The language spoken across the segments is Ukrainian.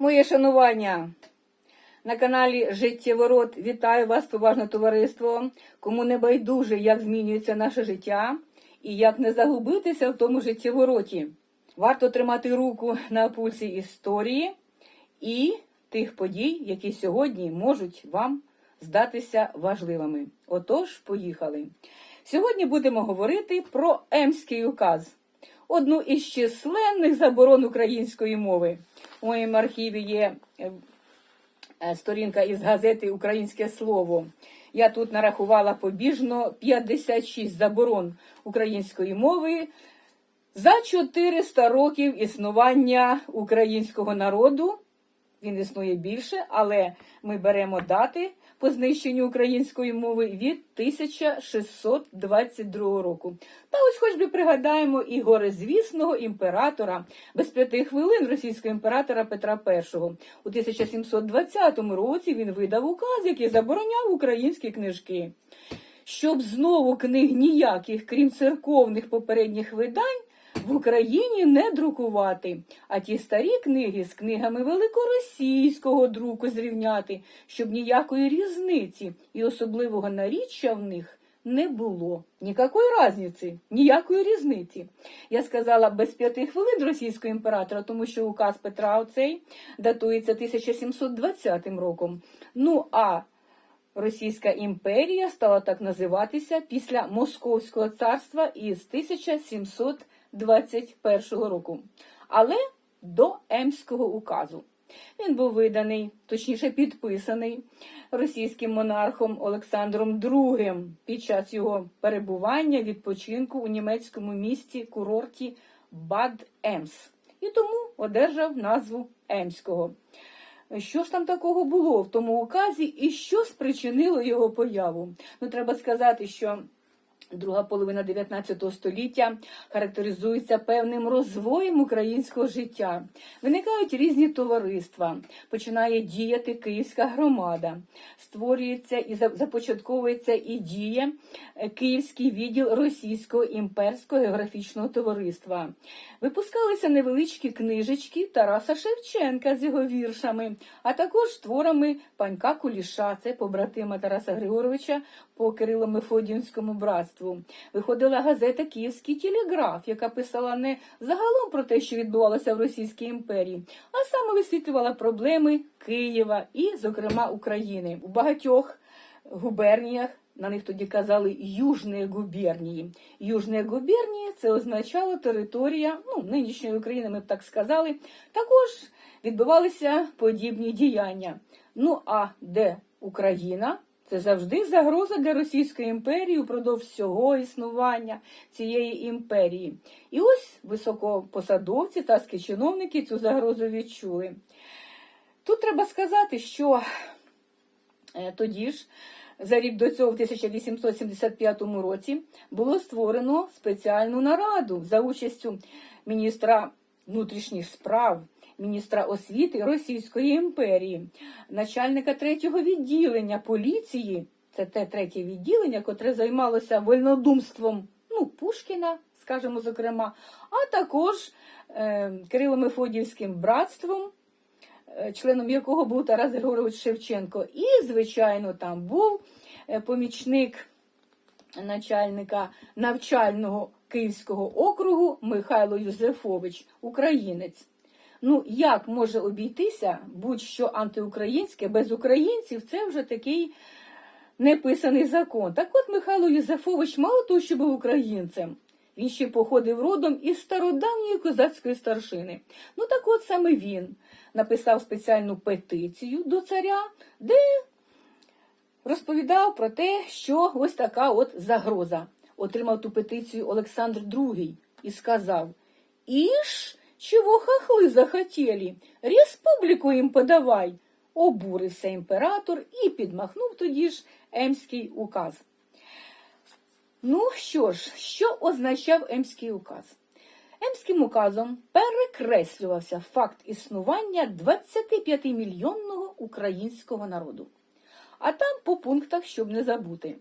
Моє шанування на каналі Життєворот. Вітаю вас, поважне товариство. Кому не байдуже, як змінюється наше життя і як не загубитися в тому життєвороті. Варто тримати руку на пульсі історії і тих подій, які сьогодні можуть вам здатися важливими. Отож, поїхали. Сьогодні будемо говорити про Емський указ, одну із численних заборон української мови. У моєму архіві є е, е, сторінка із газети Українське слово. Я тут нарахувала побіжно 56 заборон української мови за 400 років існування українського народу. Він існує більше, але ми беремо дати по знищенню української мови від 1622 року. Та ось хоч би пригадаємо і горизвісного імператора без п'яти хвилин російського імператора Петра І. У 1720 році він видав указ, який забороняв українські книжки. Щоб знову книг ніяких, крім церковних попередніх видань, в Україні не друкувати, а ті старі книги з книгами великоросійського друку зрівняти, щоб ніякої різниці і особливого наріччя в них не було. Ніякої різниці, ніякої різниці. Я сказала без п'яти хвилин російського імператора, тому що указ Петра оцей датується 1720 роком. Ну а Російська імперія стала так називатися після Московського царства із 1721 року, але до Емського указу. Він був виданий, точніше підписаний російським монархом Олександром II під час його перебування відпочинку у німецькому місті курорті Бад Емс і тому одержав назву Емського. Що ж там такого було в тому указі і що спричинило його появу? Ну, треба сказати, що друга половина 19 століття характеризується певним розвоєм українського життя. Виникають різні товариства, починає діяти київська громада, створюється і започатковується і діє е, Київський відділ Російського імперського географічного товариства. Випускалися невеличкі книжечки Тараса Шевченка з його віршами, а також творами панька Куліша, це побратима Тараса Григоровича по Кирило-Мефодіївському братству. Виходила газета Київський телеграф, яка писала не загалом про те, що відбувалося в Російській імперії, а саме висвітлювала проблеми Києва і, зокрема, України у багатьох губерніях. На них тоді казали Южні губернії. Южні губернії це означало територія ну, нинішньої України, ми б так сказали. Також відбувалися подібні діяння. Ну а де Україна? Це завжди загроза для Російської імперії упродовж всього існування цієї імперії. І ось високопосадовці та чиновники цю загрозу відчули. Тут треба сказати, що е, тоді ж, за рік до цього, в 1875 році, було створено спеціальну нараду за участю міністра внутрішніх справ міністра освіти Російської імперії, начальника третього відділення поліції, це те третє відділення, котре займалося вольнодумством ну, Пушкіна, скажімо, зокрема, а також е, Кирило-Мефодіївським братством. е, Членом якого був Тарас Григорович Шевченко, і, звичайно, там був е, помічник начальника навчального Київського округу Михайло Юзефович, українець. Ну, як може обійтися будь-що антиукраїнське без українців, це вже такий неписаний закон. Так от Михайло Юзефович мало того, що був українцем. Він ще походив родом із стародавньої козацької старшини. Ну так от саме він написав спеціальну петицію до царя, де розповідав про те, що ось така от загроза. Отримав ту петицію Олександр II і сказав: Іж. Чего хохлы захотели? Республіку їм подавай. Обурився імператор і підмахнув тоді ж Емський указ. Ну що ж, що означав Емський указ? Емським указом перекреслювався факт існування 25-мільйонного українського народу. А там по пунктах, щоб не забути.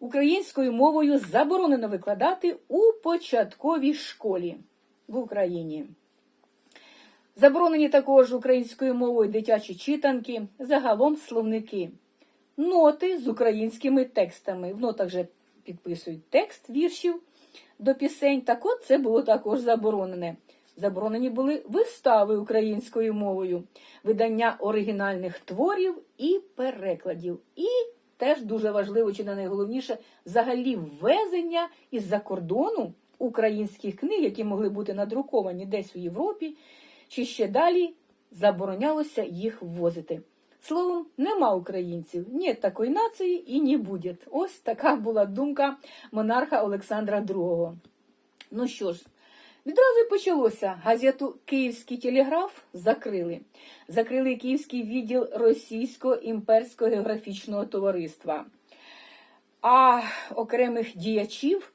Українською мовою заборонено викладати у початковій школі в Україні. Заборонені також українською мовою дитячі читанки, загалом словники, ноти з українськими текстами. В нотах же підписують текст віршів до пісень. Так от це було також заборонене. Заборонені були вистави українською мовою, видання оригінальних творів і перекладів. І теж дуже важливо, чи не найголовніше, взагалі ввезення із-за кордону українських книг, які могли бути надруковані десь у Європі, чи ще далі заборонялося їх ввозити. Словом, нема українців, ні такої нації і не буде. Ось така була думка монарха Олександра II. Ну що ж, відразу й почалося. Газету Київський телеграф закрили. Закрили Київський відділ Російського імперського географічного товариства. А окремих діячів,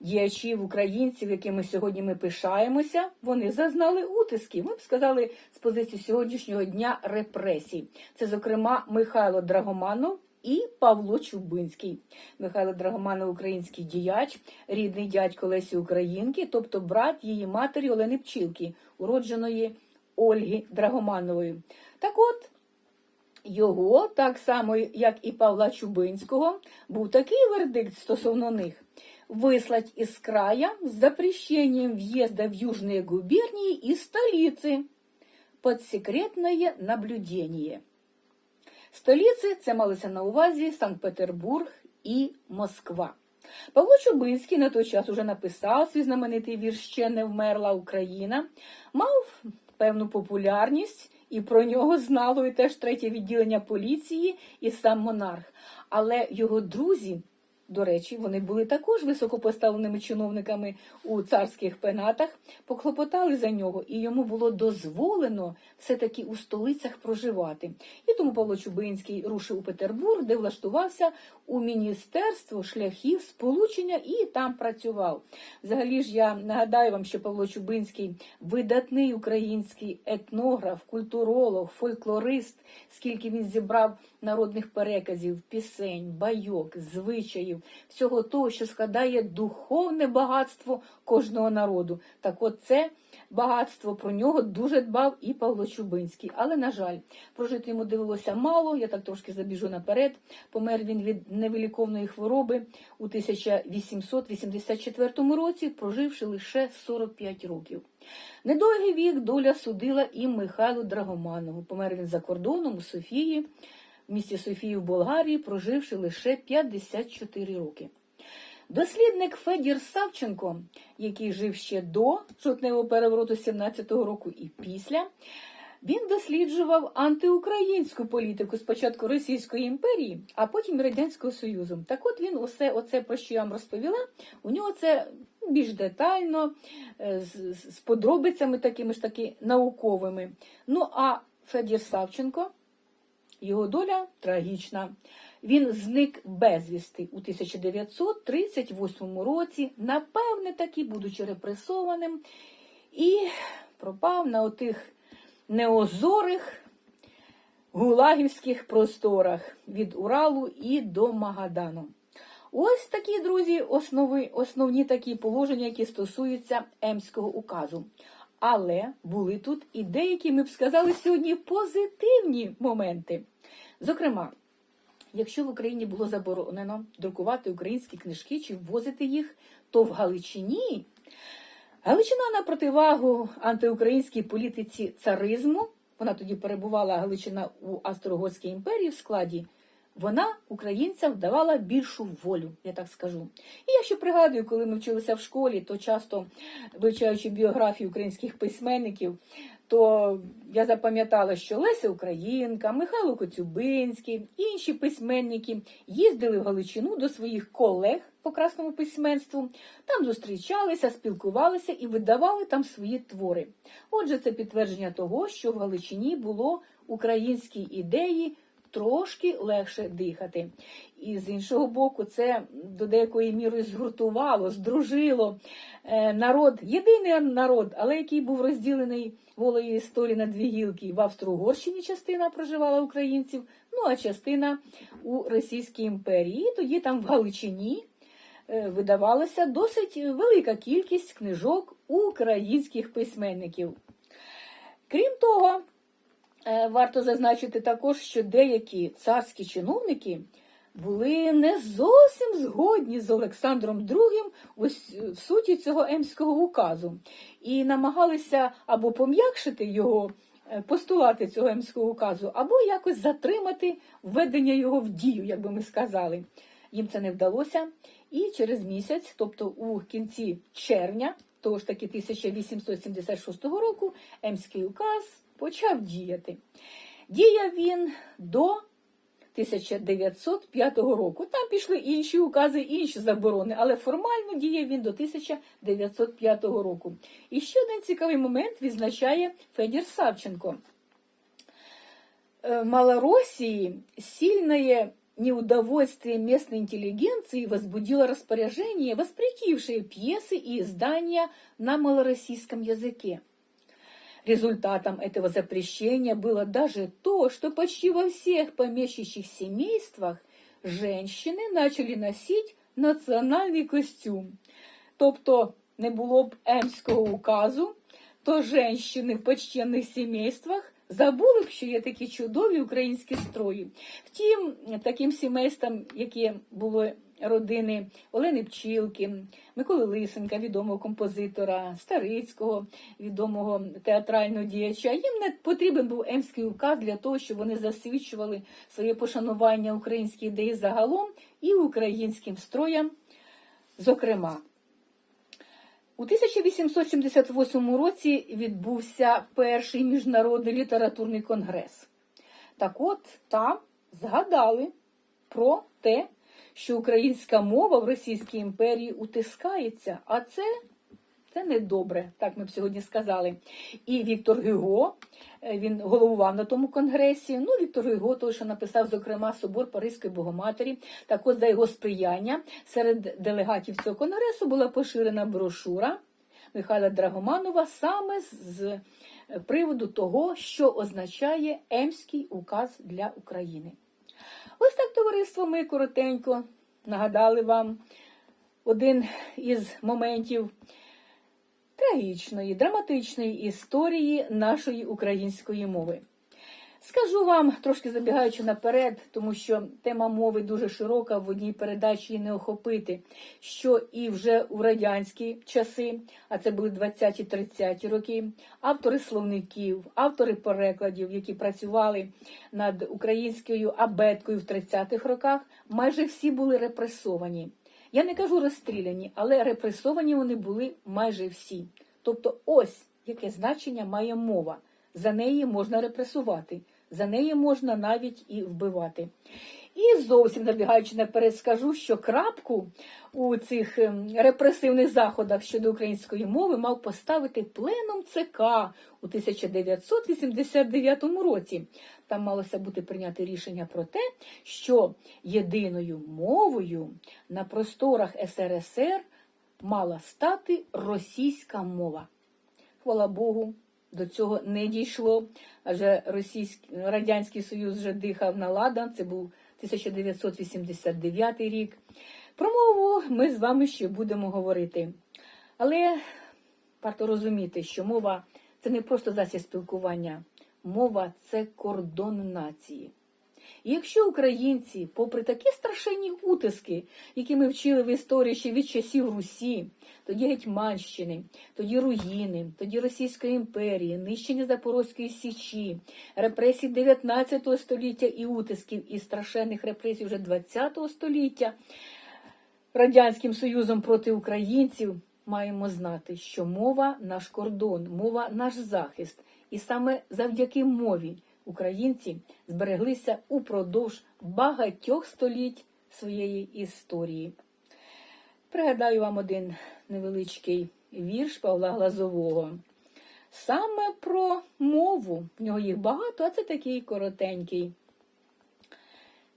діячів українців, якими сьогодні ми пишаємося, вони зазнали утисків. Ми б сказали з позиції сьогоднішнього дня репресій. Це, зокрема, Михайло Драгоманов і Павло Чубинський. Михайло Драгоманов український діяч, рідний дядько Лесі Українки, тобто брат її матері Олени Пчілки, уродженої Ольги Драгоманової. Так от. Його, так само як і Павла Чубинського, був такий вердикт стосовно них выслать из края с запрещением въезда в южные губернии и столицы под секретное наблюдение. Столиці це малися на увазі Санкт-Петербург і Москва. Павло Чубинський на той час уже написав свій знаменитий вірш Ще не вмерла Україна, мав певну популярність, і про нього знало і теж третє відділення поліції і сам монарх. Але його друзі. до речі, вони були також високопоставленими чиновниками у царських пенатах, поклопотали за нього, і йому було дозволено все-таки у столицях проживати. І тому Павло Чубинський рушив у Петербург, де влаштувався у Міністерство шляхів сполучення і там працював. Взагалі ж я нагадаю вам, що Павло Чубинський видатний український етнограф, культуролог, фольклорист, скільки він зібрав народних переказів, пісень, байок, звичаїв всього того, що складає духовне багатство кожного народу. Так от це багатство про нього дуже дбав і Павло Чубинський. Але, на жаль, прожити йому дивилося мало, я так трошки забіжу наперед. Помер він від невиліковної хвороби у 1884 році, проживши лише 45 років. Недовгий вік доля судила і Михайлу Драгоманову. Помер він за кордоном у Софії в місті Софії в Болгарії, проживши лише 54 роки. Дослідник Федір Савченко, який жив ще до жовтневого перевороту 17-го року і після, він досліджував антиукраїнську політику спочатку Російської імперії, а потім Радянського Союзу. Так от він усе оце, про що я вам розповіла, у нього це більш детально, з, з подробицями такими ж таки науковими. Ну а Федір Савченко. Його доля трагічна. Він зник безвісти у 1938 році, напевне, таки, будучи репресованим, і пропав на отих неозорих гулагівських просторах від Уралу і до Магадану. Ось такі, друзі, основи, основні такі положення, які стосуються Емського указу. Але були тут і деякі, ми б сказали, сьогодні позитивні моменти. Зокрема, якщо в Україні було заборонено друкувати українські книжки чи ввозити їх, то в Галичині Галичина на противагу антиукраїнській політиці царизму, вона тоді перебувала Галичина у Австро-Угорській імперії в складі вона українцям давала більшу волю, я так скажу. І я ще пригадую, коли ми вчилися в школі, то часто вивчаючи біографії українських письменників, то я запам'ятала, що Леся Українка, Михайло Коцюбинський, інші письменники їздили в Галичину до своїх колег по красному письменству, там зустрічалися, спілкувалися і видавали там свої твори. Отже, це підтвердження того, що в Галичині було українські ідеї трошки легше дихати. І з іншого боку, це до деякої міри згуртувало, здружило е, народ, єдиний народ, але який був розділений волею історії на дві гілки. В Австро-Угорщині частина проживала українців, ну а частина у Російській імперії. Тоді там в Галичині. Е, видавалася досить велика кількість книжок українських письменників. Крім того, варто зазначити також, що деякі царські чиновники були не зовсім згодні з Олександром II ось в суті цього емського указу і намагалися або пом'якшити його е, постулати цього емського указу, або якось затримати введення його в дію, як би ми сказали. Їм це не вдалося. І через місяць, тобто у кінці червня, того ж таки 1876 року, Емський указ почав діяти. Діяв він до 1905 року. Там пішли інші укази, інші заборони, але формально діяв він до 1905 року. І ще один цікавий момент відзначає Федір Савченко. Э, Малороссии сильное неудовольствие местной интеллигенции возбудило распоряжение, воспретившее пьесы и издания на малороссийском языке. Результатом этого запрещения было даже то, что почти во всех помещичьих семействах женщины начали носить національний костюм. Тобто не було б Емського указу, то женщини в почтенних сімействах забули б, що є такі чудові українські строї. Втім, таким сімействам, які були родини Олени Пчілки, Миколи Лисенка, відомого композитора, Старицького, відомого театрального діяча, їм не потрібен був емський указ для того, щоб вони засвідчували своє пошанування української ідеї загалом і українським строям, зокрема. У 1878 році відбувся перший міжнародний літературний конгрес. Так от там згадали про те, що українська мова в Російській імперії утискається, а це, це недобре, так ми б сьогодні сказали. І Віктор Гюго, е, він головував на тому конгресі. Ну, Віктор Гюго, той, що написав, зокрема, собор Паризької Богоматері. Так от за його сприяння серед делегатів цього конгресу була поширена брошура Михайла Драгоманова саме з- з приводу того, що означає Емський указ для України. Ось так, товариство, ми коротенько нагадали вам один із моментів трагічної, драматичної історії нашої української мови. Скажу вам, трошки забігаючи наперед, тому що тема мови дуже широка, в одній передачі її не охопити, що і вже у радянські часи, а це були 20-30 роки, автори словників, автори перекладів, які працювали над українською абеткою в 30-х роках, майже всі були репресовані. Я не кажу розстріляні, але репресовані вони були майже всі. Тобто, ось яке значення має мова. За неї можна репресувати, за неї можна навіть і вбивати. І зовсім забігаючи наперед, скажу, що крапку у цих ем, репресивних заходах щодо української мови мав поставити пленум ЦК у 1989 році. Там малося бути прийняти рішення про те, що єдиною мовою на просторах СРСР мала стати російська мова. Хвала Богу, до цього не дійшло, адже Російський Радянський Союз вже дихав на ладан, це був 1989 рік. Про мову ми з вами ще будемо говорити. Але варто розуміти, що мова це не просто засіб спілкування, мова це кордон нації. Якщо українці, попри такі страшенні утиски, які ми вчили в історії ще від часів Русі, тоді Гетьманщини, тоді руїни, тоді Російської імперії, нищення Запорозької Січі, репресій 19 століття і утисків, і страшенних репресій вже 20 століття Радянським Союзом проти українців, маємо знати, що мова наш кордон, мова наш захист. І саме завдяки мові українці збереглися упродовж багатьох століть своєї історії. Пригадаю вам один невеличкий вірш Павла Глазового. Саме про мову. В нього їх багато, а це такий коротенький.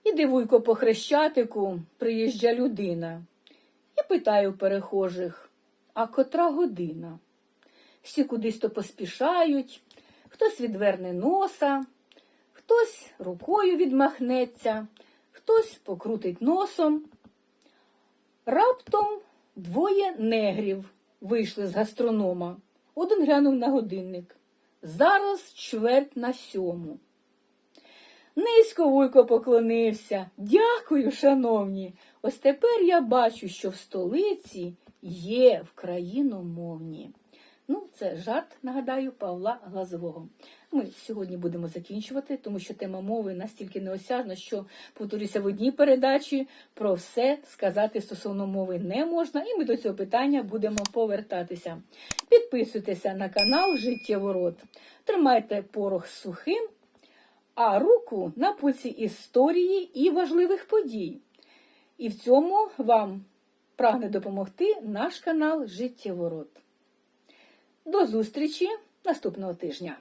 Іди, вуйко, по хрещатику, приїжджа людина. І питаю перехожих, а котра година? Всі кудись то поспішають, хтось відверне носа, хтось рукою відмахнеться, хтось покрутить носом. Раптом двоє негрів вийшли з гастронома. Один глянув на годинник. зараз чверть на сьому. Низько вуйко поклонився. Дякую, шановні. Ось тепер я бачу, що в столиці є вкраїномовні. Ну, це жарт, нагадаю, Павла Глазового. Ми сьогодні будемо закінчувати, тому що тема мови настільки неосяжна, що, повторюся, в одній передачі про все сказати стосовно мови не можна, і ми до цього питання будемо повертатися. Підписуйтеся на канал Життєворот. Тримайте порох сухим, а руку на пульсі історії і важливих подій. І в цьому вам прагне допомогти наш канал Життєворот. До зустрічі наступного тижня!